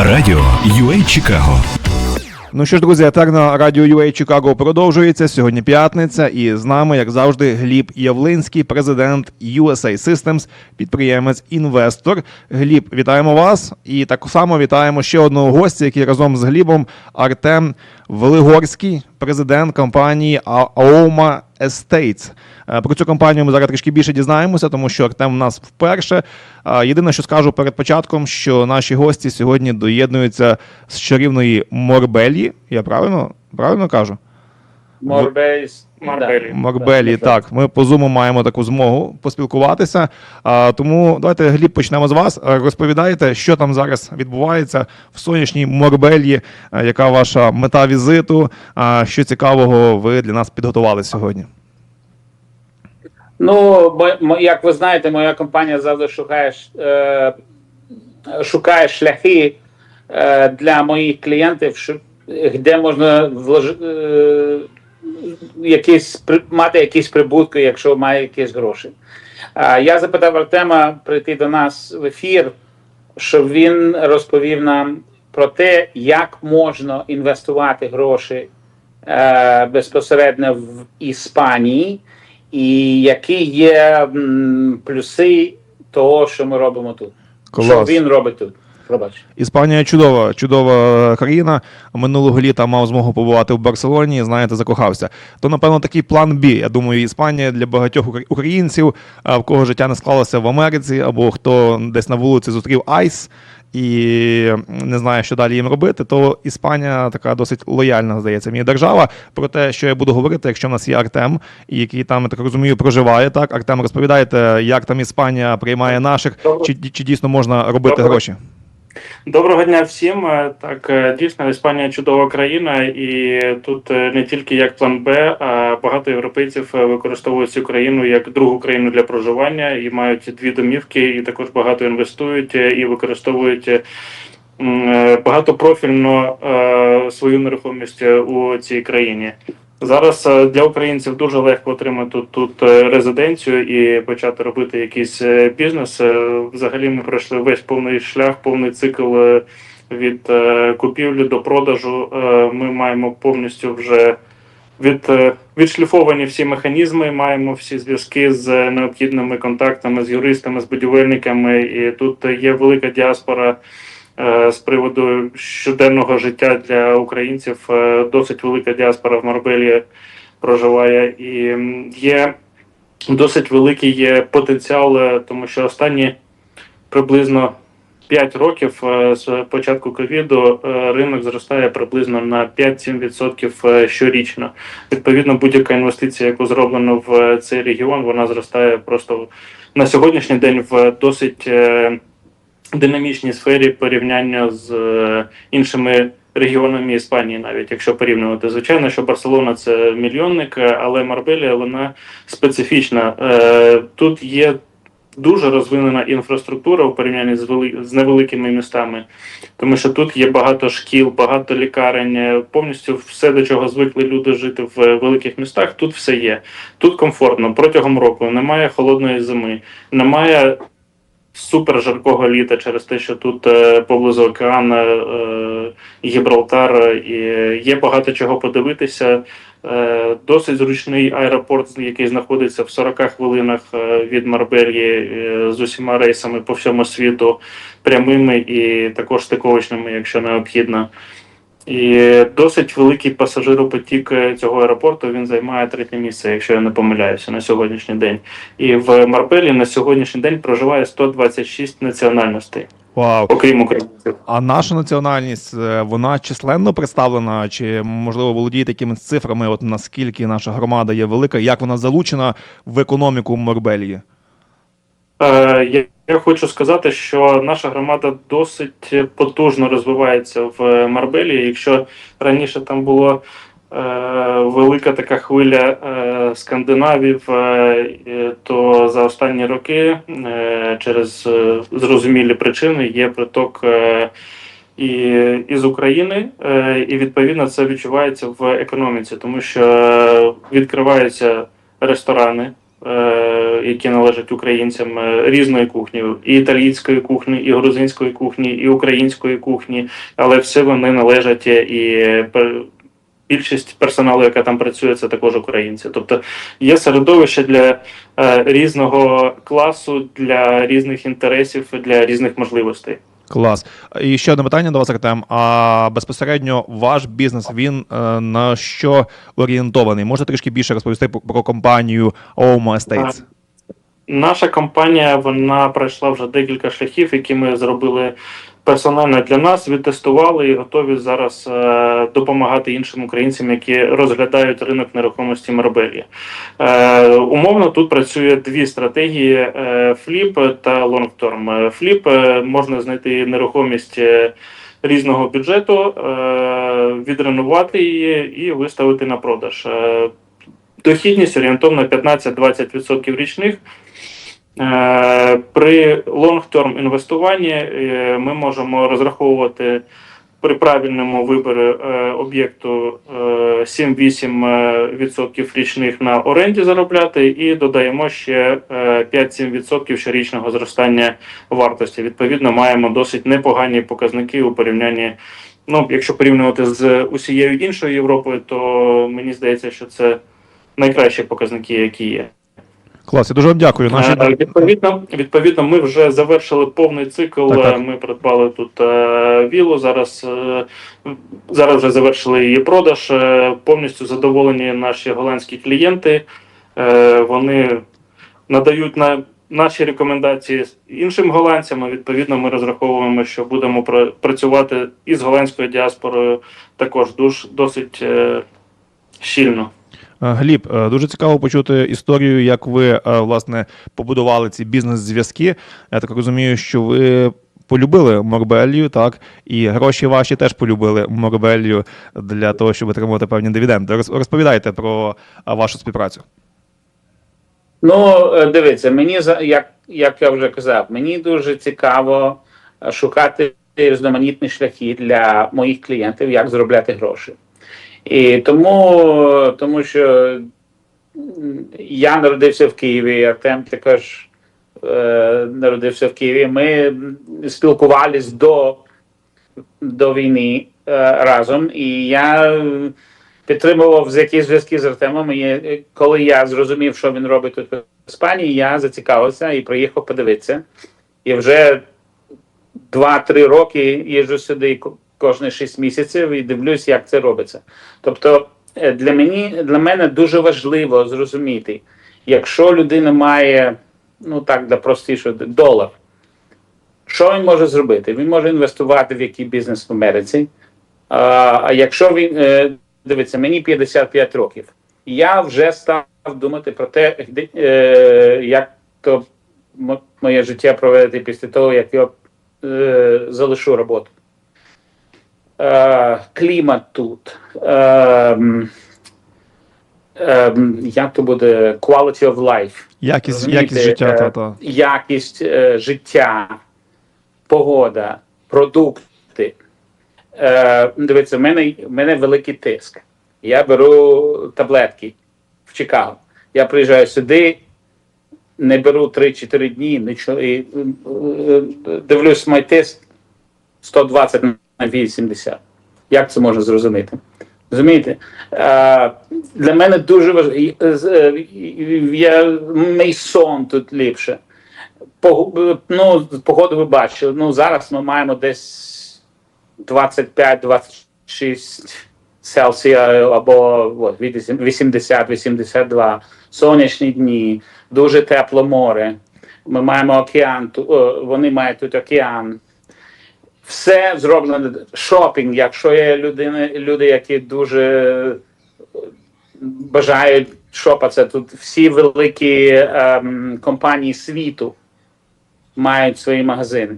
Радіо UA Чикаго Ну що ж, друзі, атак на радіо UA Чикаго продовжується. Сьогодні п'ятниця, і з нами, як завжди, Гліб Явлинський, президент USA Systems, підприємець, інвестор. Гліб, вітаємо вас. І так само вітаємо ще одного гостя, який разом з Глібом Артем Велигорський, президент компанії Aoma Estates. Е, Про цю компанію ми зараз трішки більше дізнаємося, тому що Артем у нас вперше. Єдине, що скажу перед початком, що наші гості сьогодні доєднуються з чарівної Морбелі. Я правильно, правильно кажу? Морбейс. Марбелі. Морбелі, так. Ми по зуму маємо таку змогу поспілкуватися. А, тому давайте, Гліб, почнемо з вас. Е, Розповідайте, що там зараз відбувається в сонячній Морбелі, яка ваша мета візиту, а, що цікавого ви для нас підготували сьогодні. Ну, бо- як ви знаєте, моя компанія завжди шукає, е, шукає шляхи е, для моїх клієнтів, щоб, де можна вложи, е, якісь, мати якісь прибутки, якщо має якісь гроші. Е, я запитав Артема прийти до нас в ефір, щоб він розповів нам про те, як можна інвестувати гроші е, безпосередньо в Іспанії, і які є м, плюси того, що ми робимо тут. Що він робить тут. Пробач. Іспанія чудова, чудова країна. Минулого літа мав змогу побувати в Барселоні. Знаєте, закохався. То напевно такий план Б. Я думаю, Іспанія для багатьох українців, в кого життя не склалося в Америці, або хто десь на вулиці зустрів Айс. І не знає, що далі їм робити, то Іспанія така досить лояльна, здається, мені держава. Про те, що я буду говорити, якщо в нас є Артем, який там, я так розумію, проживає. Так, Артем, розповідайте, як там Іспанія приймає наших, чи, чи дійсно можна робити Добре. гроші? Доброго дня всім. Е, Так, е, дійсно, Іспанія чудова країна, і тут е, не тільки як план Б, а багато європейців використовують цю країну як другу країну для проживання і мають дві домівки, і також багато інвестують і використовують багатопрофільно свою нерухомість у цій країні. Зараз е, для українців дуже легко отримати тут, е, резиденцію і почати робити якийсь е, бізнес. Взагалі ми пройшли весь повний шлях, повний цикл від купівлі до продажу. Ми маємо повністю вже від, відшліфовані всі механізми, маємо всі зв'язки з необхідними контактами, з юристами, з будівельниками. І тут є велика діаспора з приводу щоденного життя для українців. Е, Досить велика діаспора в Марбелі проживає і є досить великий є потенціал, е, тому що останні приблизно 5 років е, з початку ковіду е, ринок зростає приблизно на 5-7% е, щорічно. Відповідно, будь-яка інвестиція, яку зроблено в е, цей регіон, вона зростає просто на сьогоднішній день в досить е, динамічній сфері порівняння з е, іншими регіонами Іспанії, навіть якщо порівнювати. Звичайно, що Барселона це мільйонник, е, але Марбелія вона специфічна. Е, Тут є дуже розвинена інфраструктура в порівнянні з вели... з невеликими містами, тому що тут є багато шкіл, багато лікарень, повністю все, до чого звикли люди жити в великих містах. Тут все є. Тут комфортно протягом року. Немає холодної зими, немає супер жаркого літа через те, що тут е, поблизу океан, е, Гібралтар, е, і є багато чого подивитися. Досить зручний аеропорт, який знаходиться в 40 хвилинах від Марбельї з усіма рейсами по всьому світу, прямими і також стиковочними, якщо необхідно. І досить великий пасажиропотік е, цього аеропорту він займає третє місце, якщо я не помиляюся, на сьогоднішній день. І в Марбелі на сьогоднішній день проживає 126 національностей, Вау. окрім українців. А наша національність е, вона численно представлена, чи можливо володієте якимись цифрами? От наскільки наша громада є велика, як вона залучена в економіку Морбелії? Е, Я, хочу сказати, що наша громада досить потужно розвивається в Марбелі. Якщо раніше там було е, велика така хвиля е, скандинавів, е, то за останні роки е, через е, зрозумілі причини є приток. Е, і із України, е, і відповідно це відчувається в економіці, тому що відкриваються ресторани, які належать українцям е, різної кухні, і італійської кухні, і грузинської кухні, і української кухні, але все вони належать е, і більшість персоналу, яка там працює, це також українці. Тобто є середовище для е, різного класу, для різних інтересів, для різних можливостей. Клас. І ще одне питання до вас, Артем. А безпосередньо ваш бізнес він е, на що орієнтований? Можете трішки більше розповісти про, компанію Oma Estates? Наша компанія вона пройшла вже декілька шляхів, які ми зробили персонально для нас, відтестували і готові зараз е, допомагати іншим українцям, які розглядають ринок нерухомості Марбелі. Е, умовно тут працює дві стратегії: е, фліп та лонгторм. Фліп можна знайти нерухомість. Різного бюджету відреновувати її і виставити на продаж. Дохідність орієнтовно 15-20% річних. Е, При long-term інвестуванні е, ми можемо розраховувати при правильному виборі е, об'єкту е, 7-8% річних на оренді заробляти, і додаємо ще е, 5-7% щорічного зростання вартості. Відповідно, маємо досить непогані показники у порівнянні. Ну, якщо порівнювати з усією іншою Європою, то мені здається, що це найкращі показники, які є. Клас, я дуже вам дякую. Наші... Е, Відповідно, відповідно, ми вже завершили повний цикл. Так, так. Е, Ми придбали тут е, вілу. Зараз е, зараз вже завершили її продаж. Е, Повністю задоволені наші голландські клієнти. Е, Вони надають на наші рекомендації іншим голландцям. а Відповідно, ми розраховуємо, що будемо пра- працювати із голландською діаспорою також дуж, досить е, щільно. Е, Гліб, е, дуже цікаво почути історію, як ви е, власне побудували ці бізнес-зв'язки. Я так розумію, що ви полюбили Морбелію, так, і гроші ваші теж полюбили Морбелію для того, щоб отримувати певні дивіденди. Роз- Розповідайте про вашу співпрацю. Ну, дивіться, мені як, як я вже казав, мені дуже цікаво шукати різноманітні шляхи для моїх клієнтів, як заробляти гроші. І тому, тому що я народився в Києві, Артем також е, народився в Києві. Ми спілкувались до, до війни е, разом, і я підтримував якісь зв'язки з Артемом. І е, коли я зрозумів, що він робить тут в Іспанії, я зацікавився і приїхав подивитися. І вже 2-3 роки їжджу сюди кожні 6 місяців і дивлюсь, як це робиться. Тобто е, для, мені, для мене дуже важливо зрозуміти, якщо людина має, ну так, для простішого, долар, що він може зробити? Він може інвестувати в який бізнес в Америці. А, якщо він е, дивиться, мені 55 років, я вже став думати про те, е, як то моє життя провести після того, як я залишу роботу. Е, клімат тут. Е, е, як то буде quality of life Якість, Розумієте, якість життя, е, та, та. якість е, життя, погода, продукти. Е, дивіться, в мене, в мене великий тиск. Я беру таблетки в Чикаго. Я приїжджаю сюди, не беру 3-4 дні, нічого, і, дивлюсь мій тиск 120 на 80. Як це можна зрозуміти? Розумієте? Е, для мене дуже важливо. Я, мій сон тут ліпше. Ну, погоду ви бачили. Ну, зараз ми маємо десь 25-26 Цельсія або от, 80-82. Сонячні дні, дуже тепле море. Ми маємо океан, вони мають тут океан. Все зроблено. Шопінг, якщо є людини, люди, які дуже бажають бажають шопатися, тут всі великі ем, компанії світу мають свої магазини.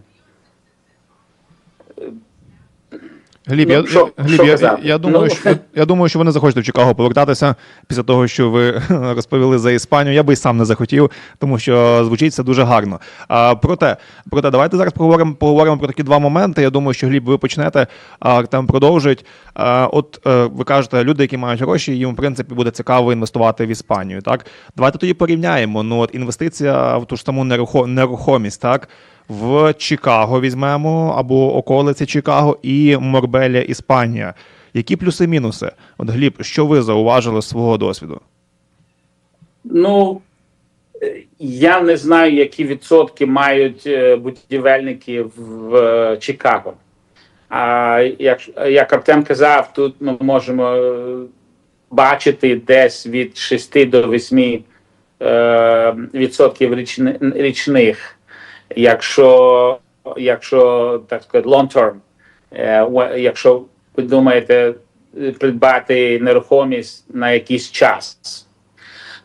Гліб, Ну, я, що- Гліб, що я, я, думаю, Ну. що, я думаю, що ви не захочете в Чикаго повертатися після того, що ви розповіли за Іспанію. Я би й сам не захотів, тому що звучить це дуже гарно. А, проте, проте, давайте зараз поговоримо, поговоримо про такі два моменти. Я думаю, що Гліб, ви почнете, а Артем продовжить. А, от е, ви кажете, люди, які мають гроші, їм в принципі буде цікаво інвестувати в Іспанію. Так, давайте тоді порівняємо. Ну, от інвестиція в ту ж саму нерухомість, так. В Чикаго візьмемо або околиці Чикаго і Морбеля, Іспанія. Які плюси-мінуси? От Гліб, що ви зауважили з свого досвіду? Ну я не знаю, які відсотки мають е, будівельники в Чикаго. А як, як Артем казав, тут ми можемо е, бачити десь від 6 до 8 е, відсотків річни, річних, якщо, якщо так сказати, long term, е, якщо ви думаєте е, придбати нерухомість на якийсь час.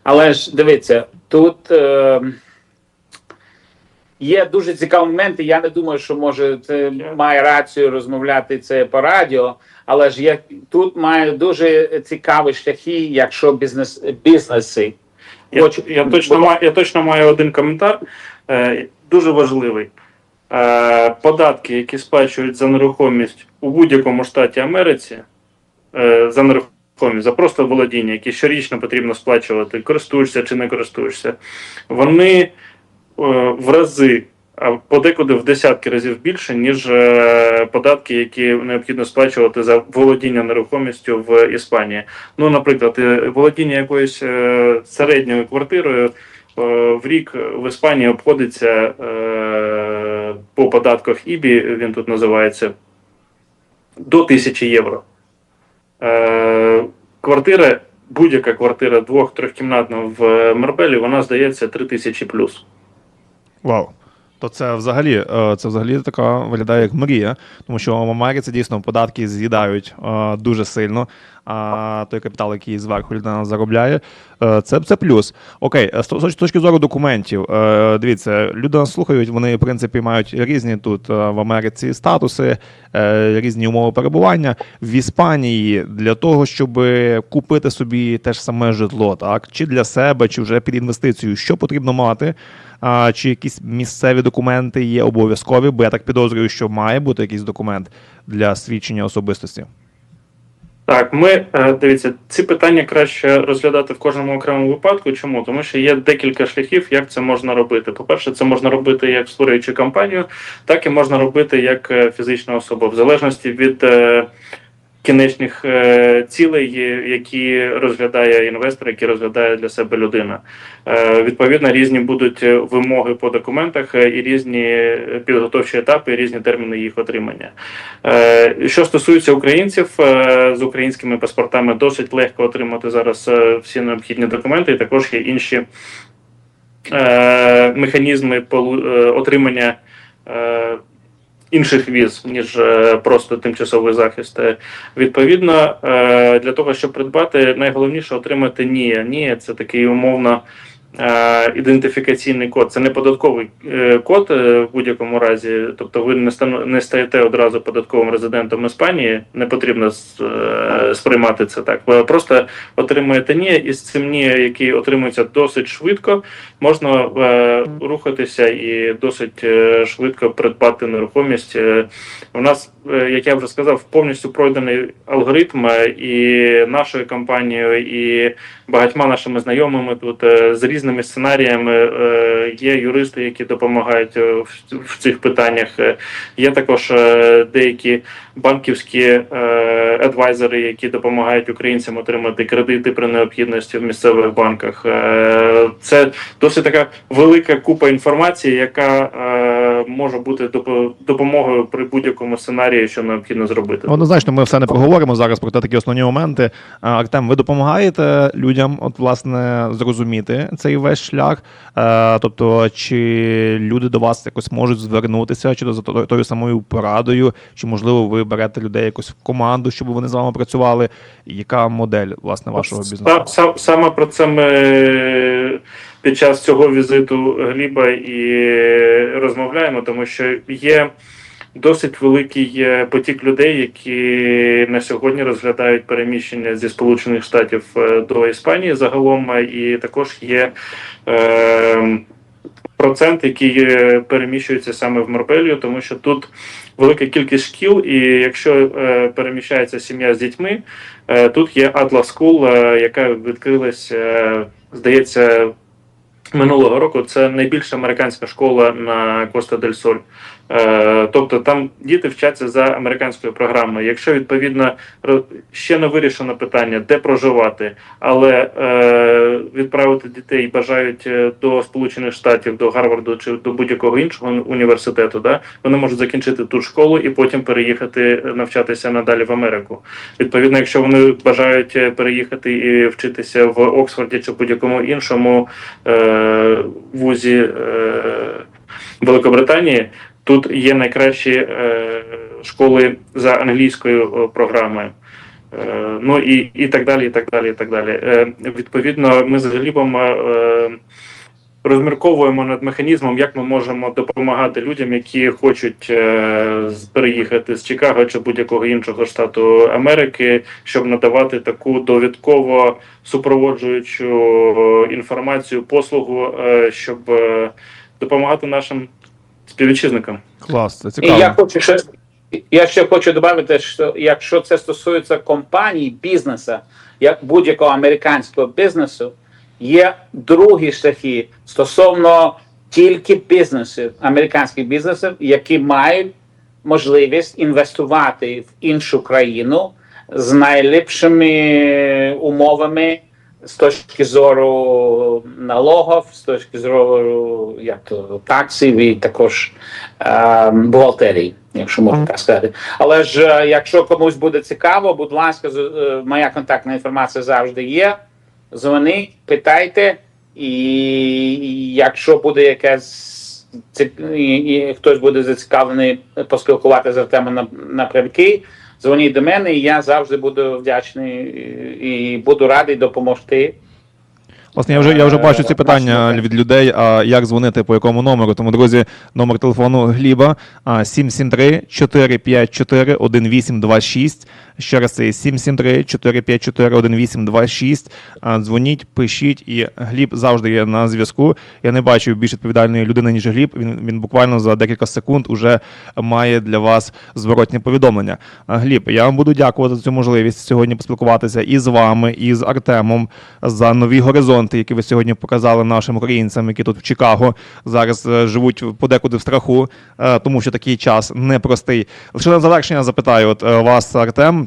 Але ж дивіться, тут е, є дуже цікаві моменти. Я не думаю, що може це має рацію розмовляти це по радіо. Але ж є тут має дуже цікаві шляхи, якщо бізнес бізнеси. Я, я, точно, маю, я точно маю один коментар, е, дуже важливий. Е, податки, які сплачують за нерухомість у будь-якому штаті Америці, е, за нерухомість, за просто володіння, які щорічно потрібно сплачувати, користуєшся чи не користуєшся, вони е, в рази, а подекуди в десятки разів більше, ніж податки, які необхідно сплачувати за володіння нерухомістю в Іспанії. Ну, наприклад, володіння якоюсь середньою квартирою в рік в Іспанії обходиться е, по податках ІБІ, він тут називається, до 1000 євро. Е, Квартира, будь-яка квартира двох-трьохкімнатна в Марбелі, вона здається 3000 плюс. Вау. То це взагалі, е, це взагалі така виглядає як мрія, тому що в Америці дійсно податки з'їдають е, дуже сильно. А той капітал, який зверху людина заробляє, е, це, це плюс. Окей, з точки зору документів, дивіться, люди нас слухають, вони в принципі мають різні тут в Америці статуси, різні умови перебування. В Іспанії для того, щоб купити собі те ж саме житло, так чи для себе, чи вже під інвестицію, що потрібно мати. А, чи якісь місцеві документи є обов'язкові, бо я так підозрюю, що має бути якийсь документ для свідчення особистості. Так, ми е, дивіться, ці питання краще розглядати в кожному окремому випадку. Чому? Тому що є декілька шляхів, як це можна робити. По-перше, це можна робити як створюючи компанію, так і можна робити як е, фізична особа, в залежності від е, кінечних е, цілей, які розглядає інвестор, які розглядає для себе людина. Е, Відповідно, різні будуть вимоги по документах е, і різні підготовчі етапи, і різні терміни їх отримання. Що стосується українців з українськими паспортами, досить легко отримати зараз всі необхідні документи, і також є інші механізми отримання. Інших віз, ніж е, просто тимчасовий захист. Е, Відповідно, е, для того, щоб придбати, найголовніше отримати НІА. НІА це такий умовно ідентифікаційний код. Це не податковий код в будь-якому разі. Тобто ви не стаєте одразу податковим резидентом Іспанії. Не потрібно сприймати це так. Ви просто отримуєте НІА, і з цим НІА, який отримується досить швидко, можна е, рухатися і досить е, швидко придбати нерухомість. Е, У нас, як я вже сказав, повністю пройдений алгоритм і нашою компанією, і багатьма нашими знайомими тут з різними сценаріями. Є юристи, які допомагають в, цих питаннях. Є також деякі банківські адвайзери, які допомагають українцям отримати кредити при необхідності в місцевих банках. Це досить така велика купа інформації, яка е, може бути допомогою при будь-якому сценарії, що необхідно зробити. Однозначно, ми все не проговоримо зараз про те такі основні моменти. Артем, ви допомагаєте людям, от власне, зрозуміти цей весь шлях. Е, тобто, чи люди до вас якось можуть звернутися, чи то за тою, самою порадою, чи можливо ви берете людей якось в команду, щоб вони з вами працювали? Яка модель власне вашого бізнесу? Са- са- Саме про це ми під час цього візиту Гліба і розмовляємо, тому що є досить великий е, потік людей, які на сьогодні розглядають переміщення зі Сполучених Штатів е, до Іспанії загалом, і також є. Е, Процент, який е, переміщується саме в Марбелію, тому що тут велика кількість шкіл, і якщо е, переміщається сім'я з дітьми, е, тут є Atlas School, е, яка відкрилась, е, здається, минулого року. Це найбільша американська школа на Коста дель Соль. Е, тобто там діти вчаться за американською програмою. Якщо відповідно ще не вирішено питання, де проживати, але е, відправити дітей бажають е, до Сполучених Штатів, до Гарварду чи до будь-якого іншого університету, да, вони можуть закінчити ту школу і потім переїхати навчатися надалі в Америку. Відповідно, якщо вони бажають переїхати і вчитися в Оксфорді чи будь-якому іншому вузі Великобританії, тут є найкращі е, школи за англійською е, програмою. Е, Ну і, і так далі, і так далі, і так далі. Е, Відповідно, ми з Глібом розмірковуємо над механізмом, як ми можемо допомагати людям, які хочуть переїхати з Чикаго чи будь-якого іншого штату Америки, щоб надавати таку довідково супроводжуючу інформацію, послугу, щоб допомагати нашим співвітчизникам. Клас, це І я хочу ще я ще хочу додати, що якщо це стосується компаній, бізнесу, як будь-якого американського бізнесу, є другі шляхи стосовно тільки бізнесів, американських бізнесів, які мають можливість інвестувати в іншу країну з найліпшими умовами з точки зору налогів, з точки зору як то таксів і також е, бухгалтерії, якщо можна так сказати. Але ж е, якщо комусь буде цікаво, будь ласка, е, моя контактна інформація завжди є. Дзвоніть, питайте, і якщо буде якась цик- і, і хтось буде зацікавлений поспілкуватися з Артемом на, напрямки, дзвоніть до мене, і я завжди буду вдячний і, буду радий допомогти. Власне, я вже я вже Е, бачу ці питання від людей. А як дзвонити по якому номеру? Тому, друзі, номер телефону Гліба 773 454 1826. Ще раз це 773 454 1826. А, Дзвоніть, пишіть, і Гліб завжди є на зв'язку. Я не бачу більш відповідальної людини, ніж Гліб. Він він буквально за декілька секунд уже має для вас зворотні повідомлення. Гліб, я вам буду дякувати за цю можливість сьогодні поспілкуватися і з вами, і з Артемом за нові горизонти, які ви сьогодні показали нашим українцям, які тут в Чикаго зараз е, живуть подекуди в страху, е, тому що такий час непростий. Лише на завершення запитаю от е, вас, Артем.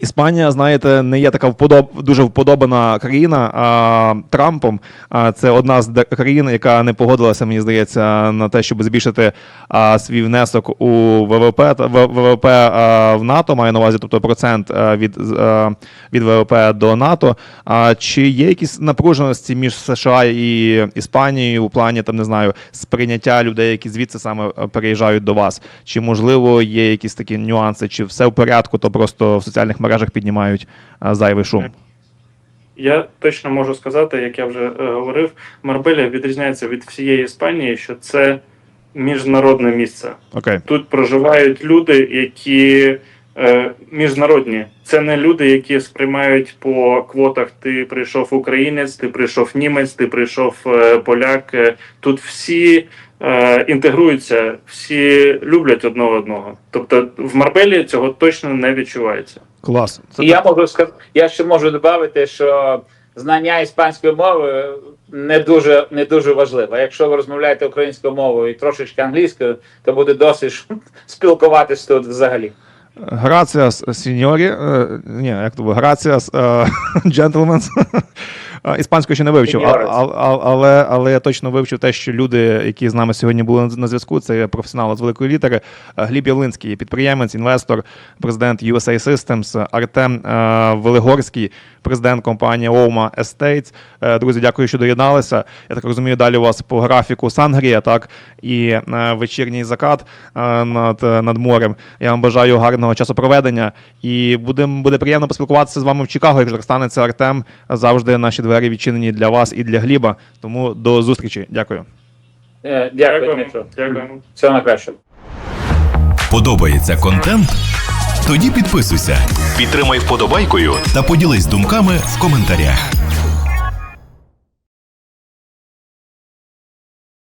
Іспанія, знаєте, не є така вподоб... дуже вподобана країна а, Трампом. А, це одна з країн, яка не погодилася, мені здається, на те, щоб збільшити а, свій внесок у ВВП та ВВП а, в НАТО, маю на увазі, тобто процент від, а, від ВВП до НАТО. А чи є якісь напруженості між США і Іспанією у плані там не знаю сприйняття людей, які звідси саме переїжджають до вас? Чи можливо є якісь такі нюанси, чи все в порядку, то просто в соціальних мережах піднімають зайвий шум? Я точно можу сказати, як я вже е, говорив, Марбеля відрізняється від всієї Іспанії, що це міжнародне місце. Окей, Тут проживають люди, які е, міжнародні. Це не люди, які сприймають по квотах: ти прийшов українець, ти прийшов німець, ти прийшов е, поляк. Е, Тут всі е, інтегруються, всі люблять одного одного. Тобто в Марбелі цього точно не відчувається. Клас. Це І я можу сказати, я ще можу додати, що знання іспанської мови не дуже не дуже важливе. Якщо ви розмовляєте українською мовою і трошечки англійською, то буде досить спілкуватися спілкуватись тут взагалі. Граціас, сеньорі. е, Ні, як то би Граціас, джентльменс. Іспанською ще не вивчив, а, а, а- але, але я точно вивчив те, що люди, які з нами сьогодні були на, зв'язку, це професіонали з великої літери. Е, Гліб Явлинський, підприємець, інвестор, президент USA Systems, Артем е, Велигорський, президент компанії Oma Estates. Е, Друзі, дякую, що доєдналися. Я так розумію, далі у вас по графіку Сангрія, так і е, вечірній закат е, над, над морем. Я вам бажаю гарного часу проведення і будем, буде приємно поспілкуватися з вами в Чикаго. Якщо так станеться Артем, завжди наші двері відчинені для вас і для Гліба. Тому до зустрічі. Дякую. Е, Дякую. Дмитро. Дякуємо. Всього найкращого. Подобається контент? Тоді підписуйся, підтримай вподобайкою та поділись думками в коментарях.